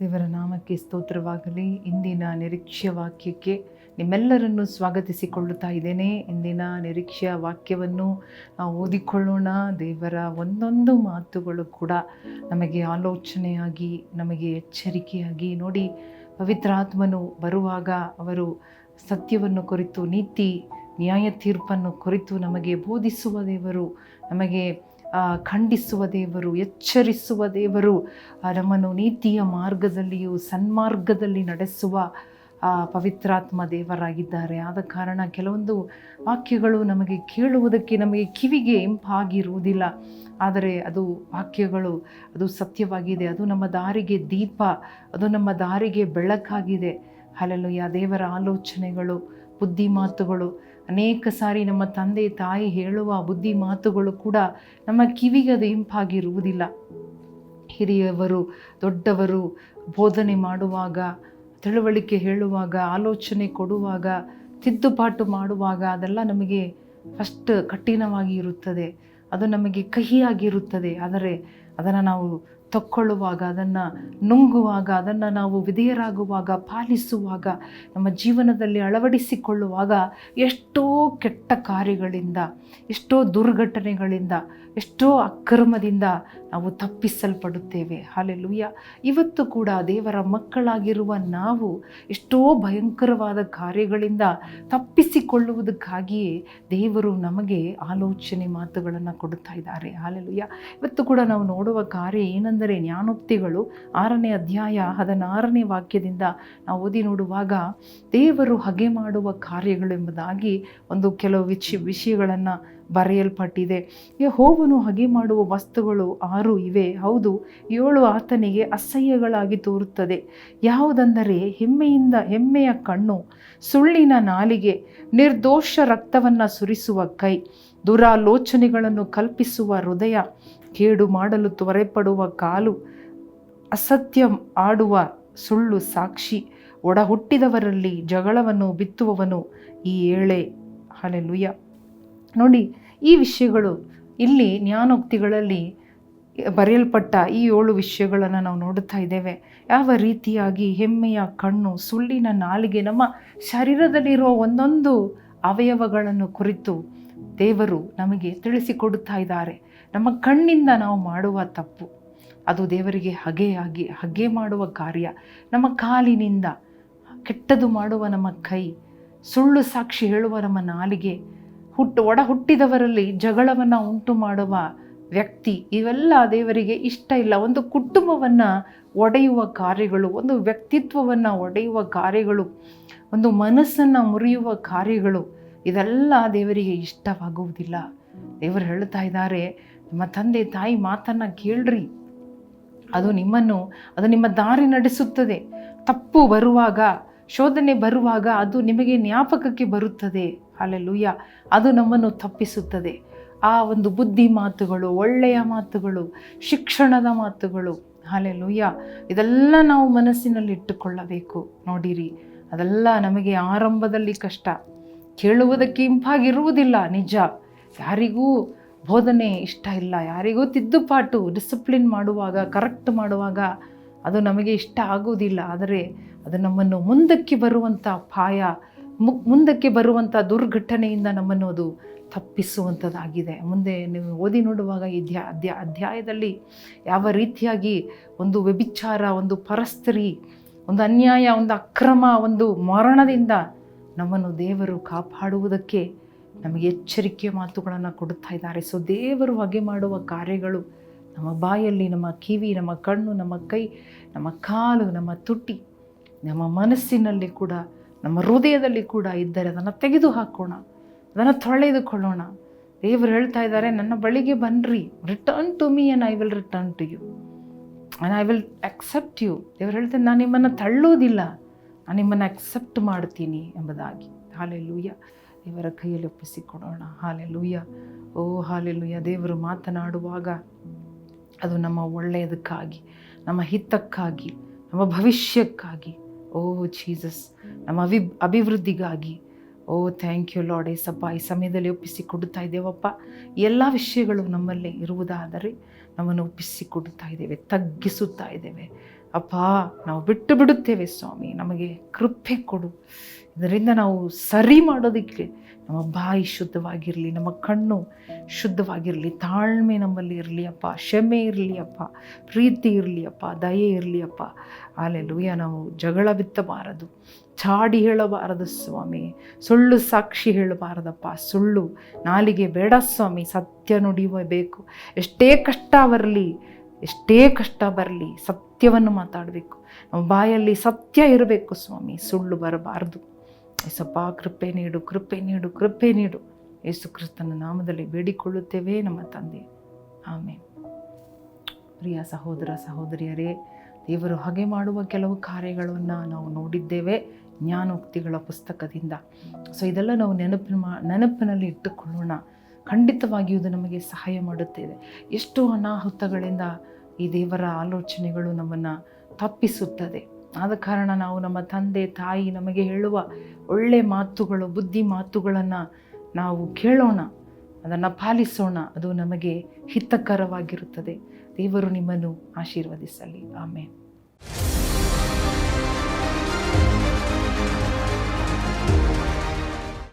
ದೇವರ ನಾಮಕ್ಕೆ ಸ್ತೋತ್ರವಾಗಲಿ. ಇಂದಿನ ನಿರೀಕ್ಷೆ ವಾಕ್ಯಕ್ಕೆ ನಿಮ್ಮೆಲ್ಲರನ್ನು ಸ್ವಾಗತಿಸಿಕೊಳ್ಳುತ್ತಾ ಇದ್ದೇನೆ. ಇಂದಿನ ನಿರೀಕ್ಷೆಯ ವಾಕ್ಯವನ್ನು ನಾವು ಓದಿಕೊಳ್ಳೋಣ. ದೇವರ ಒಂದೊಂದು ಮಾತುಗಳು ಕೂಡ ನಮಗೆ ಆಲೋಚನೆಯಾಗಿ, ನಮಗೆ ಎಚ್ಚರಿಕೆಯಾಗಿ ನೋಡಿ ಪವಿತ್ರಾತ್ಮನು ಬರುವಾಗ ಅವರು ಸತ್ಯವನ್ನು ಕುರಿತು, ನೀತಿ ನ್ಯಾಯ ತೀರ್ಪನ್ನು ಕುರಿತು ನಮಗೆ ಬೋಧಿಸುವ ದೇವರು, ನಮಗೆ ಖಂಡಿಸುವ ದೇವರು, ಎಚ್ಚರಿಸುವ ದೇವರು ನಮ್ಮನ್ನು ನೀತಿಯ ಮಾರ್ಗದಲ್ಲಿಯೂ ಸನ್ಮಾರ್ಗದಲ್ಲಿ ನಡೆಸುವ ಪವಿತ್ರಾತ್ಮ ದೇವರಾಗಿದ್ದಾರೆ. ಆದ ಕಾರಣ ಕೆಲವೊಂದು ವಾಕ್ಯಗಳು ನಮಗೆ ಕೇಳುವುದಕ್ಕೆ ನಮಗೆ ಕಿವಿಗೆ ಇಂಪಾಗಿರುವುದಿಲ್ಲ. ಆದರೆ ಅದು ವಾಕ್ಯಗಳು, ಅದು ಸತ್ಯವಾಗಿದೆ, ಅದು ನಮ್ಮ ದಾರಿಗೆ ದೀಪ, ಅದು ನಮ್ಮ ದಾರಿಗೆ ಬೆಳಕಾಗಿದೆ. ಅಲ್ಲೆಲ್ಲೂಯ್ಯ ದೇವರ ಆಲೋಚನೆಗಳು ಬುದ್ಧಿ ಮಾತುಗಳು. ಅನೇಕ ಸಾರಿ ನಮ್ಮ ತಂದೆ, ತಾಯಿ ಹೇಳುವ ಬುದ್ಧಿ ಮಾತುಗಳು ಕೂಡ ನಮ್ಮ ಕಿವಿಗೆ ಅದು ಇಂಪಾಗಿರುವುದಿಲ್ಲ. ಹಿರಿಯವರು, ದೊಡ್ಡವರು ಬೋಧನೆ ಮಾಡುವಾಗ, ತಿಳುವಳಿಕೆ ಹೇಳುವಾಗ, ಆಲೋಚನೆ ಕೊಡುವಾಗ, ತಿದ್ದುಪಾಟು ಮಾಡುವಾಗ ಅದೆಲ್ಲ ನಮಗೆ ಫಸ್ಟ್ ಕಠಿಣವಾಗಿ ಇರುತ್ತದೆ. ಅದು ನಮಗೆ ಕಹಿಯಾಗಿರುತ್ತದೆ. ಆದರೆ ಅದನ್ನು ನಾವು ತಕ್ಕೊಳ್ಳುವಾಗ, ಅದನ್ನು ನುಂಗುವಾಗ, ಅದನ್ನು ನಾವು ವಿಧೇಯರಾಗುವಾಗ, ಪಾಲಿಸುವಾಗ, ನಮ್ಮ ಜೀವನದಲ್ಲಿ ಅಳವಡಿಸಿಕೊಳ್ಳುವಾಗ ಎಷ್ಟೋ ಕೆಟ್ಟ ಕಾರ್ಯಗಳಿಂದ, ಎಷ್ಟೋ ದುರ್ಘಟನೆಗಳಿಂದ, ಎಷ್ಟೋ ಅಕ್ರಮದಿಂದ ನಾವು ತಪ್ಪಿಸಲ್ಪಡುತ್ತೇವೆ. ಹಾಲೆಲ್ಲೂಯ್ಯ ಇವತ್ತು ಕೂಡ ದೇವರ ಮಕ್ಕಳಾಗಿರುವ ನಾವು ಎಷ್ಟೋ ಭಯಂಕರವಾದ ಕಾರ್ಯಗಳಿಂದ ತಪ್ಪಿಸಿಕೊಳ್ಳುವುದಕ್ಕಾಗಿಯೇ ದೇವರು ನಮಗೆ ಆಲೋಚನೆ ಮಾತುಗಳನ್ನು ಕೊಡುತ್ತಾ ಇದ್ದಾರೆ. ಹಾಲೆಲ್ಲೂಯ್ಯ ಇವತ್ತು ಕೂಡ ನಾವು ನೋಡುವ ಕಾರ್ಯ ಏನೆಂದರೆ ಜ್ಞಾನೋಕ್ತಿಗಳು ಆರನೇ ಅಧ್ಯಾಯ ಹದಿನಾರನೇ ವಾಕ್ಯದಿಂದ ನಾವು ಓದಿ ನೋಡುವಾಗ ದೇವರು ಹಗೆ ಮಾಡುವ ಕಾರ್ಯಗಳು ಎಂಬುದಾಗಿ ಒಂದು ಕೆಲವು ವಿಷಯ ವಿಷಯಗಳನ್ನು ಬರೆಯಲ್ಪಟ್ಟಿದೆ. ಹೋವನು ಹಗೆ ಮಾಡುವ ವಸ್ತುಗಳು ಆರು ಇವೆ. ಹೌದು, ಏಳು ಆತನಿಗೆ ಅಸಹ್ಯಗಳಾಗಿ ತೋರುತ್ತದೆ. ಯಾವುದೆಂದರೆ ಹೆಮ್ಮೆಯಿಂದ ಹೆಮ್ಮೆಯ ಕಣ್ಣು, ಸುಳ್ಳಿನ ನಾಲಿಗೆ, ನಿರ್ದೋಷ ರಕ್ತವನ್ನು ಸುರಿಸುವ ಕೈ, ದುರಾಲೋಚನೆಗಳನ್ನು ಕಲ್ಪಿಸುವ ಹೃದಯ ಕೇಡು ಮಾಡಲು ತ್ವರೆಪಡುವ ಕಾಲು, ಅಸತ್ಯ ಆಡುವ ಸುಳ್ಳು ಸಾಕ್ಷಿ, ಒಡಹುಟ್ಟಿದವರಲ್ಲಿ ಜಗಳವನ್ನು ಬಿತ್ತುವವನು ಈ ಏಳೆ. ಹಲೆಲುಯ್ಯ ನೋಡಿ, ಈ ವಿಷಯಗಳು ಇಲ್ಲಿ ಜ್ಞಾನೋಕ್ತಿಗಳಲ್ಲಿ ಬರೆಯಲ್ಪಟ್ಟ ಈ ಏಳು ವಿಷಯಗಳನ್ನು ನಾವು ನೋಡುತ್ತಾ ಇದ್ದೇವೆ. ಯಾವ ರೀತಿಯಾಗಿ ಹೆಮ್ಮೆಯ ಕಣ್ಣು, ಸುಳ್ಳಿನ ನಾಲಿಗೆ, ನಮ್ಮ ಶರೀರದಲ್ಲಿರುವ ಒಂದೊಂದು ಅವಯವಗಳನ್ನು ಕುರಿತು ದೇವರು ನಮಗೆ ತಿಳಿಸಿಕೊಡುತ್ತಾ ಇದ್ದಾರೆ. ನಮ್ಮ ಕಣ್ಣಿಂದ ನಾವು ಮಾಡುವ ತಪ್ಪು. ಅದು ದೇವರಿಗೆ ಹಗೆಯಾಗಿ, ಹಗೆ ಮಾಡುವ ಕಾರ್ಯ. ನಮ್ಮ ಕಾಲಿನಿಂದ ಕೆಟ್ಟದು ಮಾಡುವ ನಮ್ಮ ಕೈ, ಸುಳ್ಳು ಸಾಕ್ಷಿ ಹೇಳುವ ನಮ್ಮ ನಾಲಿಗೆ ಹುಟ್ಟು ಒಡ ಹುಟ್ಟಿದವರಲ್ಲಿ ಜಗಳವನ್ನು ಉಂಟು ಮಾಡುವ ವ್ಯಕ್ತಿ, ಇವೆಲ್ಲ ದೇವರಿಗೆ ಇಷ್ಟ ಇಲ್ಲ. ಒಂದು ಕುಟುಂಬವನ್ನು ಒಡೆಯುವ ಕಾರ್ಯಗಳು, ಒಂದು ವ್ಯಕ್ತಿತ್ವವನ್ನು ಒಡೆಯುವ ಕಾರ್ಯಗಳು, ಒಂದು ಮನಸ್ಸನ್ನು ಮುರಿಯುವ ಕಾರ್ಯಗಳು, ಇದೆಲ್ಲ ದೇವರಿಗೆ ಇಷ್ಟವಾಗುವುದಿಲ್ಲ. ದೇವರು ಹೇಳ್ತಾ ಇದ್ದಾರೆ ನಿಮ್ಮ ತಂದೆ ತಾಯಿ ಮಾತನ್ನು ಕೇಳ್ರಿ. ಅದು ನಿಮ್ಮನ್ನು, ಅದು ನಿಮ್ಮ ದಾರಿ ನಡೆಸುತ್ತದೆ. ತಪ್ಪು ಬರುವಾಗ, ಶೋಧನೆ ಬರುವಾಗ ಅದು ನಿಮಗೆ ಜ್ಞಾಪಕಕ್ಕೆ ಬರುತ್ತದೆ. ಅಲ್ಲೆಲ್ಲೂಯ್ಯ ಅದು ನಮ್ಮನ್ನು ತಪ್ಪಿಸುತ್ತದೆ. ಆ ಒಂದು ಬುದ್ಧಿ ಮಾತುಗಳು, ಒಳ್ಳೆಯ ಮಾತುಗಳು, ಶಿಕ್ಷಣದ ಮಾತುಗಳು ಹಾಲೆಲೂಯ್ಯ ಇದೆಲ್ಲ ನಾವು ಮನಸ್ಸಿನಲ್ಲಿ ಇಟ್ಟುಕೊಳ್ಳಬೇಕು. ನೋಡಿರಿ, ಅದೆಲ್ಲ ನಮಗೆ ಆರಂಭದಲ್ಲಿ ಕಷ್ಟ. ಕೇಳುವುದಕ್ಕೆ ಇಂಪಾಗಿರುವುದಿಲ್ಲ, ನಿಜ. ಯಾರಿಗೂ ಬೋಧನೆ ಇಷ್ಟ ಇಲ್ಲ. ಯಾರಿಗೂ ತಿದ್ದುಪಾಟು ಡಿಸಿಪ್ಲಿನ್ ಮಾಡುವಾಗ ಕರೆಕ್ಟ್ ಮಾಡುವಾಗ ಅದು ನಮಗೆ ಇಷ್ಟ ಆಗುವುದಿಲ್ಲ ಆದರೆ ಅದು ನಮ್ಮನ್ನು ಮುಂದಕ್ಕೆ ಬರುವಂಥ ಅಪಾಯ ಮುಂದಕ್ಕೆ ಬರುವಂಥ ದುರ್ಘಟನೆಯಿಂದ ನಮ್ಮನ್ನು ಅದು ತಪ್ಪಿಸುವಂಥದ್ದಾಗಿದೆ. ಮುಂದೆ ನೀವು ಓದಿ ನೋಡುವಾಗ ಈ ಧ್ಯ ಅಧ್ಯ ಅಧ್ಯಾಯದಲ್ಲಿ ಯಾವ ರೀತಿಯಾಗಿ ಒಂದು ವ್ಯಭಿಚಾರ, ಒಂದು ಪರಸ್ತ್ರಿ, ಒಂದು ಅನ್ಯಾಯ, ಒಂದು ಅಕ್ರಮ, ಒಂದು ಮರಣದಿಂದ ನಮ್ಮನ್ನು ದೇವರು ಕಾಪಾಡುವುದಕ್ಕೆ ನಮಗೆ ಎಚ್ಚರಿಕೆಯ ಮಾತುಗಳನ್ನು ಕೊಡುತ್ತಾ ಇದ್ದಾರೆ. ಸೊ ದೇವರು ಹೊಗೆ ಮಾಡುವ ಕಾರ್ಯಗಳು ನಮ್ಮ ಬಾಯಲ್ಲಿ, ನಮ್ಮ ಕಿವಿ, ನಮ್ಮ ಕಣ್ಣು, ನಮ್ಮ ಕೈ, ನಮ್ಮ ಕಾಲು, ನಮ್ಮ ತುಟಿ, ನಮ್ಮ ಮನಸ್ಸಿನಲ್ಲಿ ಕೂಡ, ನಮ್ಮ ಹೃದಯದಲ್ಲಿ ಕೂಡ ಇದ್ದರೆ ಅದನ್ನು ತೆಗೆದು ಹಾಕೋಣ ಅದನ್ನು ತೊಳೆದುಕೊಳ್ಳೋಣ. ದೇವರು ಹೇಳ್ತಾ ಇದ್ದಾರೆ, ನನ್ನ ಬಳಿಗೆ ಬನ್ನಿರಿ return to me and I will return to you and I will accept you ದೇವರು ಹೇಳ್ತಾರೆ ನಾನು ನಿಮ್ಮನ್ನು ತಳ್ಳೋದಿಲ್ಲ ನಾನು ನಿಮ್ಮನ್ನು ಅಕ್ಸೆಪ್ಟ್ ಮಾಡ್ತೀನಿ ಎಂಬುದಾಗಿ. ಹಾಲೆ ಲೂಯ್ಯ ದೇವರ ಕೈಯಲ್ಲಿ ಒಪ್ಪಿಸಿಕೊಡೋಣ. ಹಾಲೆ ಲೂಯ್ಯ ಓ ಹಾಲೆ ಲೂಯ್ಯ ದೇವರು ಮಾತನಾಡುವಾಗ ಅದು ನಮ್ಮ ಒಳ್ಳೆಯದಕ್ಕಾಗಿ, ನಮ್ಮ ಹಿತಕ್ಕಾಗಿ, ನಮ್ಮ ಭವಿಷ್ಯಕ್ಕಾಗಿ. ಓ, ಜೀಸಸ್, ನಮ್ಮ ಅಭಿ, ಅಭಿವೃದ್ಧಿಗಾಗಿ. ಓ, ಥ್ಯಾಂಕ್ ಯು ಲಾರ್ಡ್ ಏಸಪ್ಪ. ಈ ಸಮಯದಲ್ಲಿ ಒಪ್ಪಿಸಿ ಕೊಡುತ್ತಾ ಇದ್ದೇವಪ್ಪ ಎಲ್ಲ ವಿಷಯಗಳು ನಮ್ಮಲ್ಲಿ ಇರುವುದಾದರೆ ನಮ್ಮನ್ನು ಒಪ್ಪಿಸಿ ಕೊಡುತ್ತಾ ಇದ್ದೇವೆ, ತಗ್ಗಿಸುತ್ತಾ ಇದ್ದೇವೆ. ಅಪ್ಪ, ನಾವು ಬಿಟ್ಟು ಬಿಡುತ್ತೇವೆ ಸ್ವಾಮಿ, ನಮಗೆ ಕೃಪೆ ಕೊಡು. ಇದರಿಂದ ನಾವು ಸರಿ ಮಾಡೋದಕ್ಕೆ ನಮ್ಮ ಬಾಯಿ ಶುದ್ಧವಾಗಿರಲಿ, ನಮ್ಮ ಕಣ್ಣು ಶುದ್ಧವಾಗಿರಲಿ, ತಾಳ್ಮೆ ನಮ್ಮಲ್ಲಿ ಇರಲಿ ಅಪ್ಪ, ಕ್ಷಮೆ ಇರಲಿ ಅಪ್ಪ, ಪ್ರೀತಿ ಇರಲಿ ಅಪ್ಪ, ದಯೆ ಇರಲಿ ಅಪ್ಪ. ಅಲ್ಲೆಲ್ಲೂಯ್ಯ ನಾವು ಜಗಳ ಬಿತ್ತಬಾರದು. ಚಾಡಿ ಹೇಳಬಾರದು ಸ್ವಾಮಿ, ಸುಳ್ಳು ಸಾಕ್ಷಿ ಹೇಳಬಾರದಪ್ಪ, ಸುಳ್ಳು ನಾಲಿಗೆ ಬೇಡ ಸ್ವಾಮಿ, ಸತ್ಯ ನುಡಿಯಬೇಕು. ಎಷ್ಟೇ ಕಷ್ಟ ಬರಲಿ ಎಷ್ಟೇ ಕಷ್ಟ ಬರಲಿ ಸತ್ಯವನ್ನು ಮಾತಾಡಬೇಕು. ನಮ್ಮ ಬಾಯಲ್ಲಿ ಸತ್ಯ ಇರಬೇಕು ಸ್ವಾಮಿ, ಸುಳ್ಳು ಬರಬಾರ್ದು. ಏಸಪ್ಪ, ಕೃಪೆ ನೀಡು ಕೃಪೆ ನೀಡು ಕೃಪೆ ನೀಡು. ಯೇಸು ಕ್ರಿಸ್ತನ ನಾಮದಲ್ಲಿ ಬೇಡಿಕೊಳ್ಳುತ್ತೇವೆ ನಮ್ಮ ತಂದೆ. ಆಮೇಲೆ ಪ್ರಿಯ ಸಹೋದರ, ಸಹೋದರಿಯರೇ, ದೇವರು ಹಾಗೆ ಮಾಡುವ ಕೆಲವು ಕಾರ್ಯಗಳನ್ನು ನಾವು ನೋಡಿದ್ದೇವೆ. ಜ್ಞಾನೋಕ್ತಿಗಳ ಪುಸ್ತಕದಿಂದ. ಸೊ ಇದೆಲ್ಲ ನಾವು ನೆನಪಿನ ನೆನಪಿನಲ್ಲಿ ಇಟ್ಟುಕೊಳ್ಳೋಣ. ಖಂಡಿತವಾಗಿಯೂ ಇದು ನಮಗೆ ಸಹಾಯ ಮಾಡುತ್ತಿದೆ. ಎಷ್ಟು ಅನಾಹುತಗಳಿಂದ ಈ ದೇವರ ಆಲೋಚನೆಗಳು ನಮ್ಮನ್ನು ತಪ್ಪಿಸುತ್ತದೆ. ಆದ ಕಾರಣ ನಾವು ನಮ್ಮ ತಂದೆ, ತಾಯಿ ನಮಗೆ ಹೇಳುವ ಒಳ್ಳೆ ಮಾತುಗಳು, ಬುದ್ಧಿ ಮಾತುಗಳನ್ನು ನಾವು ಕೇಳೋಣ, ಅದನ್ನು ಪಾಲಿಸೋಣ, ಅದು ನಮಗೆ ಹಿತಕರವಾಗಿರುತ್ತದೆ. ದೇವರು ನಿಮ್ಮನ್ನು ಆಶೀರ್ವದಿಸಲಿ. ಆಮೇಲೆ